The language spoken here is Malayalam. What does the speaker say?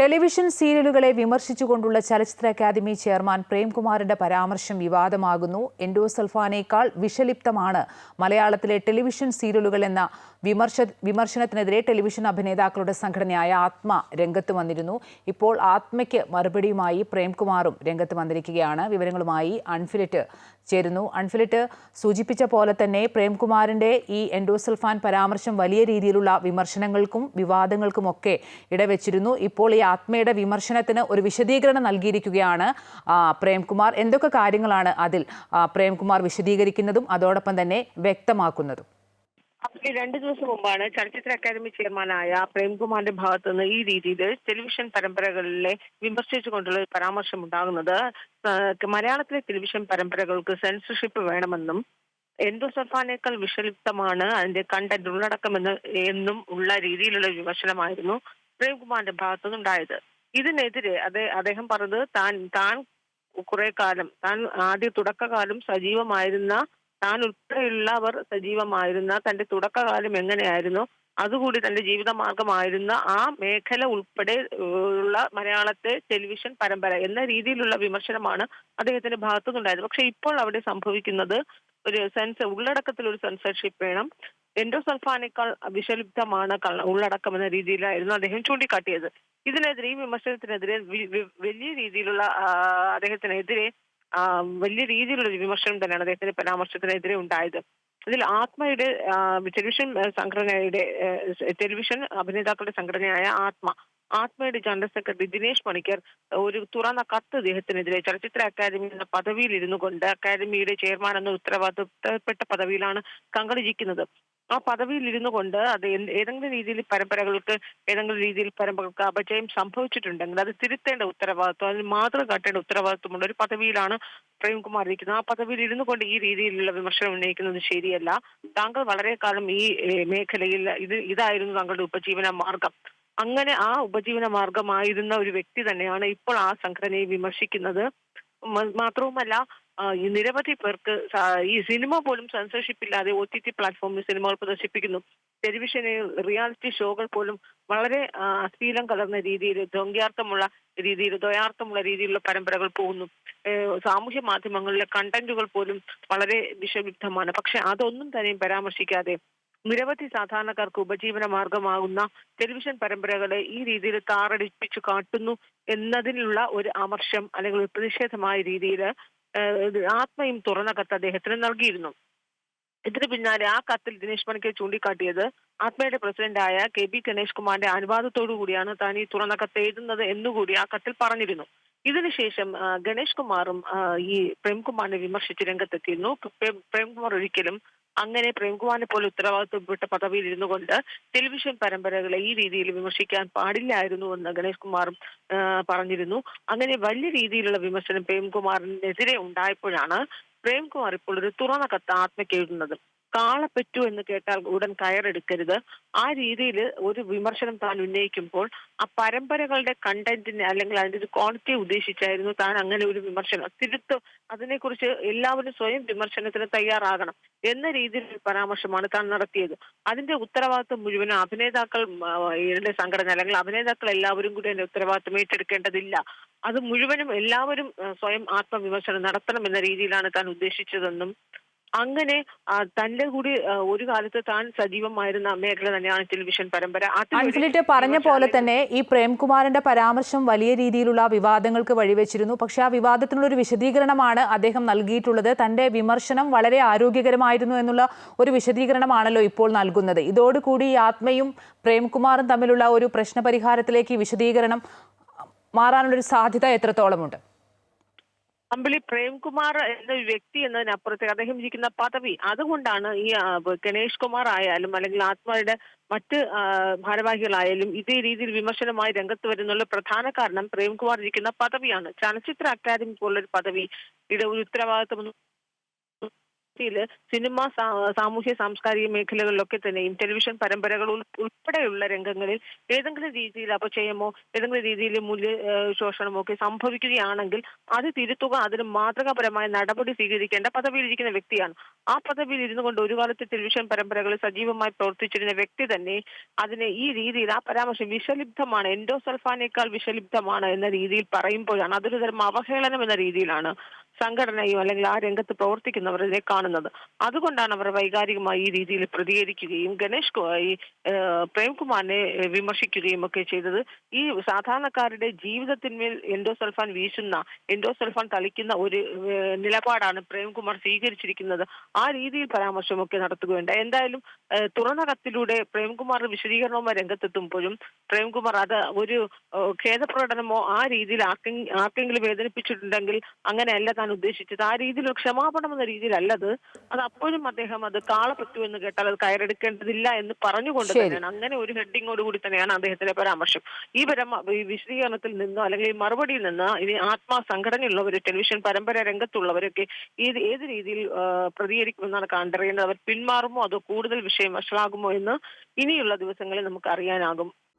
ടെലിവിഷൻ സീരിയലുകളെ വിമർശിച്ചുകൊണ്ടുള്ള ചലച്ചിത്ര അക്കാദമി ചെയർമാൻ പ്രേംകുമാറിന്റെ പരാമർശം വിവാദമാകുന്നു. എൻഡോസൾഫാനേക്കാൾ വിഷലിപ്തമാണ് മലയാളത്തിലെ ടെലിവിഷൻ സീരിയലുകൾ എന്ന വിമർശ വിമർശനത്തിനെതിരെ ടെലിവിഷൻ അഭിനേതാക്കളുടെ സംഘടനയായ ആത്മ രംഗത്ത് വന്നിരുന്നു. ഇപ്പോൾ ആത്മയ്ക്ക് മറുപടിയുമായി പ്രേംകുമാറും രംഗത്ത് വന്നിരിക്കുകയാണ്. വിവരങ്ങളുമായി അൺഫിലിറ്റ് ചേരുന്നു. അൺഫിലിറ്റ് സൂചിപ്പിച്ച പോലെ തന്നെ പ്രേംകുമാറിന്റെ ഈ എൻഡോസൽഫാൻ പരാമർശം വലിയ രീതിയിലുള്ള വിമർശനങ്ങൾക്കും വിവാദങ്ങൾക്കുമൊക്കെ ഇടവെച്ചിരുന്നു. ഇപ്പോൾ ഈ ആത്മയുടെ വിമർശനത്തിന് ഒരു വിശദീകരണം നൽകിയിരിക്കുകയാണ് പ്രേംകുമാർ. എന്തൊക്കെ കാര്യങ്ങളാണ് അതിൽ പ്രേംകുമാർ വിശദീകരിക്കുന്നതും അതോടൊപ്പം തന്നെ വ്യക്തമാക്കുന്നതും? രണ്ട് ദിവസം മുമ്പാണ് ചലച്ചിത്ര അക്കാദമി ചെയർമാനായ പ്രേംകുമാറിന്റെ ഭാഗത്ത് നിന്ന് ഈ രീതിയിൽ ടെലിവിഷൻ പരമ്പരകളിലെ വിമർശിച്ചുകൊണ്ടുള്ള ഒരു പരാമർശം ഉണ്ടാകുന്നത്. മലയാളത്തിലെ ടെലിവിഷൻ പരമ്പരകൾക്ക് സെൻസർഷിപ്പ് വേണമെന്നും എൻഡോസൾഫാനേക്കാൾ വിഷലിപ്തമാണ് അതിന്റെ കണ്ടന്റ് ഉള്ളടക്കം എന്ന് എന്നും ഉള്ള രീതിയിലുള്ള വിമർശനമായിരുന്നു. പ്രേംകുമാറിന്റെ ഭാഗത്തുനിന്നുണ്ടായത് ഇതിനെതിരെ അതെ അദ്ദേഹം പറഞ്ഞത് താൻ താൻ കുറെ കാലം താൻ ആദ്യ തുടക്കകാലം സജീവമായിരുന്ന താൻ ഉൾപ്പെടെയുള്ളവർ സജീവമായിരുന്ന തന്റെ തുടക്കകാലം എങ്ങനെയായിരുന്നു അതുകൂടി തന്റെ ജീവിതമാർഗമായിരുന്ന ആ മേഖല ഉൾപ്പെടെ ഉള്ള മലയാളത്തെ ടെലിവിഷൻ പരമ്പര എന്ന രീതിയിലുള്ള വിമർശനമാണ് അദ്ദേഹത്തിന്റെ ഭാഗത്തുനിന്നുണ്ടായത്. പക്ഷെ ഇപ്പോൾ അവിടെ സംഭവിക്കുന്നത് ഒരു സെൻസ് ഉള്ളടക്കത്തിൽ ഒരു സെൻസർഷിപ്പ് വേണം. എൻഡോസൾഫാനേക്കാൾ വിഷലിപ്തമാണ് ഉള്ളടക്കം എന്ന രീതിയിലായിരുന്നു അദ്ദേഹം ചൂണ്ടിക്കാട്ടിയത്. ഇതിനെതിരെ ഈ വിമർശനത്തിനെതിരെ വലിയ രീതിയിലുള്ള അദ്ദേഹത്തിനെതിരെ വലിയ രീതിയിലുള്ള വിമർശനം തന്നെയാണ് അദ്ദേഹത്തിന്റെ പരാമർശത്തിനെതിരെ ഉണ്ടായത്. അതിൽ ആത്മയുടെ ടെലിവിഷൻ സംഘടനയുടെ ടെലിവിഷൻ അഭിനേതാക്കളുടെ സംഘടനയായ ആത്മ ആത്മയുടെ ജനറൽ സെക്രട്ടറി ദിനേശ് പണിക്കർ ഒരു തുറന്ന കത്ത് അദ്ദേഹത്തിനെതിരെ ചലച്ചിത്ര അക്കാദമി എന്ന പദവിയിൽ ഇരുന്നു കൊണ്ട് അക്കാദമിയുടെ ചെയർമാൻ എന്ന ഉത്തരവാദിത്തപ്പെട്ട പദവിയിലാണ് കങ്കളിജിക്കുന്നത് ആ പദവിയിൽ ഇരുന്നു കൊണ്ട് അത് ഏതെങ്കിലും രീതിയിൽ പരമ്പരകൾക്ക് ഏതെങ്കിലും രീതിയിൽ പരമ്പരകൾക്ക് അപജയം സംഭവിച്ചിട്ടുണ്ടെങ്കിൽ അത് തിരുത്തേണ്ട ഉത്തരവാദിത്വം അതിന് മാതൃക കാട്ടേണ്ട ഉത്തരവാദിത്വമുള്ള ഒരു പദവിയിലാണ് പ്രേംകുമാർ ഇരിക്കുന്നത്. ആ പദവിയിൽ ഇരുന്നു കൊണ്ട് ഈ രീതിയിലുള്ള വിമർശനം ഉന്നയിക്കുന്നത് ശരിയല്ല. താങ്കൾ വളരെ കാലം ഈ മേഖലയിൽ ഇത് ഇതായിരുന്നു താങ്കളുടെ ഉപജീവന മാർഗം. അങ്ങനെ ആ ഉപജീവന മാർഗമായിരുന്ന ഒരു വ്യക്തി തന്നെയാണ് ഇപ്പോൾ ആ സംഘടനയെ വിമർശിക്കുന്നത്. മാത്രവുമല്ല ഈ നിരവധി പേർക്ക് ഈ സിനിമ പോലും സെൻസർഷിപ്പ് ഇല്ലാതെ ഒ ടി ടി പ്ലാറ്റ്ഫോമിൽ സിനിമകൾ പ്രദർശിപ്പിക്കുന്നു. ടെലിവിഷനിൽ റിയാലിറ്റി ഷോകൾ പോലും വളരെ അശ്ലീലം കലർന്ന രീതിയിൽ ദ്വന്ദ്യാർത്ഥമുള്ള രീതിയിൽ ദ്വയാർത്ഥമുള്ള രീതിയിലുള്ള പരമ്പരകൾ പോകുന്നു. സാമൂഹ്യ മാധ്യമങ്ങളിലെ കണ്ടന്റുകൾ പോലും വളരെ വിഷലിപ്തമാണ് പക്ഷെ അതൊന്നും തന്നെയും പരാമർശിക്കാതെ നിരവധി സാധാരണക്കാർക്ക് ഉപജീവന മാർഗമാകുന്ന ടെലിവിഷൻ പരമ്പരകളെ ഈ രീതിയിൽ താറടിപ്പിച്ചു കാട്ടുന്നു എന്നതിനുള്ള ഒരു അമർഷം അല്ലെങ്കിൽ ഒരു പ്രതിഷേധമായ രീതിയിൽ ആത്മയും തുറന്ന കത്ത് അദ്ദേഹത്തിന് നൽകിയിരുന്നു. ഇതിന് പിന്നാലെ ആ കത്തിൽ ദിനേശ് പണിക്കർ ചൂണ്ടിക്കാട്ടിയത് ആത്മയുടെ പ്രസിഡന്റായ കെ ബി ഗണേഷ് കുമാറിന്റെ അനുവാദത്തോടു കൂടിയാണ് താൻ ഈ തുറന്ന കത്ത് എഴുതുന്നത് എന്നുകൂടി ആ കത്തിൽ പറഞ്ഞിരുന്നു. ഇതിനുശേഷം ഗണേഷ് കുമാറും ഈ പ്രേംകുമാറിനെ വിമർശിച്ച് രംഗത്തെത്തിയിരുന്നു. പ്രേംകുമാർ ഒരിക്കലും അങ്ങനെ പ്രേംകുമാറിനെ പോലെ ഉത്തരവാദിത്വപ്പെട്ട പദവിയിൽ ഇരുന്നു കൊണ്ട് ടെലിവിഷൻ പരമ്പരകളെ ഈ രീതിയിൽ വിമർശിക്കാൻ പാടില്ലായിരുന്നു എന്ന് ഗണേഷ് കുമാറും പറഞ്ഞിരുന്നു. അങ്ങനെ വലിയ രീതിയിലുള്ള വിമർശനം പ്രേംകുമാറിനെതിരെ ഉണ്ടായപ്പോഴാണ് പ്രേംകുമാർ ഇപ്പോൾ ഒരു തുറന്ന കത്ത് ആത്മയ്ക്ക് എഴുതുന്നത് കാളപ്പെറ്റു എന്ന് കേട്ടാൽ ഉടൻ കയറെടുക്കരുത്. ആ രീതിയിൽ ഒരു വിമർശനം താൻ ഉന്നയിക്കുമ്പോൾ ആ പരമ്പരകളുടെ കണ്ടന്റിനെ അല്ലെങ്കിൽ അതിന്റെ ഒരു ക്വാളിറ്റി ഉദ്ദേശിച്ചായിരുന്നു താൻ അങ്ങനെ ഒരു വിമർശനം തിരുത്ത് അതിനെക്കുറിച്ച് എല്ലാവരും സ്വയം വിമർശനത്തിന് തയ്യാറാകണം എന്ന രീതിയിൽ പരാമർശമാണ് താൻ നടത്തിയത്. അതിന്റെ ഉത്തരവാദിത്വം മുഴുവൻ അഭിനേതാക്കൾ സംഘടന അല്ലെങ്കിൽ അഭിനേതാക്കൾ എല്ലാവരും കൂടി അതിന്റെ ഉത്തരവാദിത്വം ഏറ്റെടുക്കേണ്ടതില്ല. അത് മുഴുവനും എല്ലാവരും സ്വയം ആത്മവിമർശനം നടത്തണം എന്ന രീതിയിലാണ് താൻ ഉദ്ദേശിച്ചതെന്നും അങ്ങനെ തന്റെ കൂടി ഒരു കാലത്ത് താൻ സജീവമായിരുന്ന മേഖല തന്നെയാണ് ടെലിവിഷൻ പരമ്പര. അൺഫിലിറ്റ് പറഞ്ഞ പോലെ തന്നെ ഈ പ്രേംകുമാറിന്റെ പരാമർശം വലിയ രീതിയിലുള്ള വിവാദങ്ങൾക്ക് വഴിവെച്ചിരുന്നു. പക്ഷെ ആ വിവാദത്തിനുള്ള ഒരു വിശദീകരണമാണ് അദ്ദേഹം നൽകിയിട്ടുള്ളത്. തന്റെ വിമർശനം വളരെ ആരോഗ്യകരമായിരുന്നു എന്നുള്ള ഒരു വിശദീകരണമാണല്ലോ ഇപ്പോൾ നൽകുന്നത്. ഇതോടുകൂടി ഈ ആത്മയും പ്രേംകുമാറും തമ്മിലുള്ള ഒരു പ്രശ്നപരിഹാരത്തിലേക്ക് ഈ വിശദീകരണം മാറാനുള്ളൊരു സാധ്യത എത്രത്തോളമുണ്ട്? അമ്പിളി പ്രേംകുമാർ എന്ന വ്യക്തി എന്നതിനപ്പുറത്തേക്ക് അദ്ദേഹം ഇരിക്കുന്ന പദവി. അതുകൊണ്ടാണ് ഈ ഗണേഷ് കുമാർ ആയാലും അല്ലെങ്കിൽ ആത്മയുടെ മറ്റ് ഭാരവാഹികളായാലും ഇതേ രീതിയിൽ വിമർശനമായി രംഗത്ത് വരുന്നുള്ള പ്രധാന കാരണം പ്രേംകുമാർ ഇരിക്കുന്ന പദവിയാണ്. ചലച്ചിത്ര അക്കാദമി പോലുള്ള ഒരു പദവി ഒരു ഉത്തരവാദിത്വം വ്യക്തിയിൽ സിനിമ സാമൂഹ്യ സാംസ്കാരിക മേഖലകളിലൊക്കെ തന്നെയും ടെലിവിഷൻ പരമ്പരകൾ ഉൾ- ഉൾപ്പെടെയുള്ള രംഗങ്ങളിൽ ഏതെങ്കിലും രീതിയിൽ അപചയമോ ഏതെങ്കിലും രീതിയിൽ മൂല്യ ശോഷണമോ ഒക്കെ സംഭവിക്കുകയാണെങ്കിൽ അത് തിരുത്തുക അതിന് മാതൃകാപരമായ നടപടി സ്വീകരിക്കേണ്ട പദവിയിലിരിക്കുന്ന വ്യക്തിയാണ്. ആ പദവിയിൽ ഇരുന്നു കൊണ്ട് ഒരു കാലത്ത് ടെലിവിഷൻ പരമ്പരകളിൽ സജീവമായി പ്രവർത്തിച്ചിരുന്ന വ്യക്തി തന്നെ അതിനെ ഈ രീതിയിൽ ആ പരാമർശം വിഷലിപ്തമാണ് എൻഡോസൾഫാനേക്കാൾ വിഷലിപ്തമാണ് എന്ന രീതിയിൽ പറയുമ്പോഴാണ് അതൊരു തരം അവഹേളനം എന്ന രീതിയിലാണ്. സംഘടനയും അല്ലെങ്കിൽ ആ രംഗത്ത് പ്രവർത്തിക്കുന്നവർ ഇതിനെ കാണുന്നത്. അതുകൊണ്ടാണ് അവർ വൈകാരികമായി ഈ രീതിയിൽ പ്രതികരിക്കുകയും ഗണേഷ് ഈ പ്രേംകുമാറിനെ വിമർശിക്കുകയും ഒക്കെ ചെയ്തത്. ഈ സാധാരണക്കാരുടെ ജീവിതത്തിന്മേൽ എൻഡോസൾഫാൻ വീശുന്ന എൻഡോസൾഫാൻ തളിക്കുന്ന ഒരു നിലപാടാണ് പ്രേംകുമാർ സ്വീകരിച്ചിരിക്കുന്നത്. ആ രീതിയിൽ പരാമർശമൊക്കെ നടത്തുകയുണ്ട് എന്തായാലും ഏഹ്, തുറന്ന കത്തിലൂടെ പ്രേംകുമാർ വിശദീകരണവുമായി രംഗത്തെത്തുമ്പോഴും പ്രേംകുമാർ അത് ഒരു ഖേദപ്രകടനമോ ആ രീതിയിൽ ആർക്കെ- ആർക്കെങ്കിലും വേദനിപ്പിച്ചിട്ടുണ്ടെങ്കിൽ അങ്ങനെയല്ല താൻ ഉദ്ദേശിച്ചത് ആ രീതിയിൽ ഒരു ക്ഷമാപണം എന്ന രീതിയിലല്ലത്. അത് അപ്പോഴും അദ്ദേഹം അത് കാളപ്പെട്ടു എന്ന് കേട്ടാൽ അത് കയറെടുക്കേണ്ടതില്ല എന്ന് പറഞ്ഞുകൊണ്ട്. തന്നെയാണ്. അങ്ങനെ ഒരു ഹെഡിങ്ങോട് കൂടി തന്നെയാണ് അദ്ദേഹത്തിന്റെ പരാമർശം. ഈ പരമ ഈ വിശദീകരണത്തിൽ നിന്നോ അല്ലെങ്കിൽ ഈ മറുപടിയിൽ നിന്ന് ഇനി ആത്മാ സംഘടനയുള്ളവർ ടെലിവിഷൻ പരമ്പര രംഗത്തുള്ളവരൊക്കെ ഏത് ഏത് രീതിയിൽ പ്രതികരിക്കുമെന്നാണ് കണ്ടറിയേണ്ടത്? അവർ പിന്മാറുമോ? അതോ കൂടുതൽ വിഷയം വഷളാകുമോ എന്ന് ഇനിയുള്ള ദിവസങ്ങളിൽ നമുക്ക് അറിയാനാകും.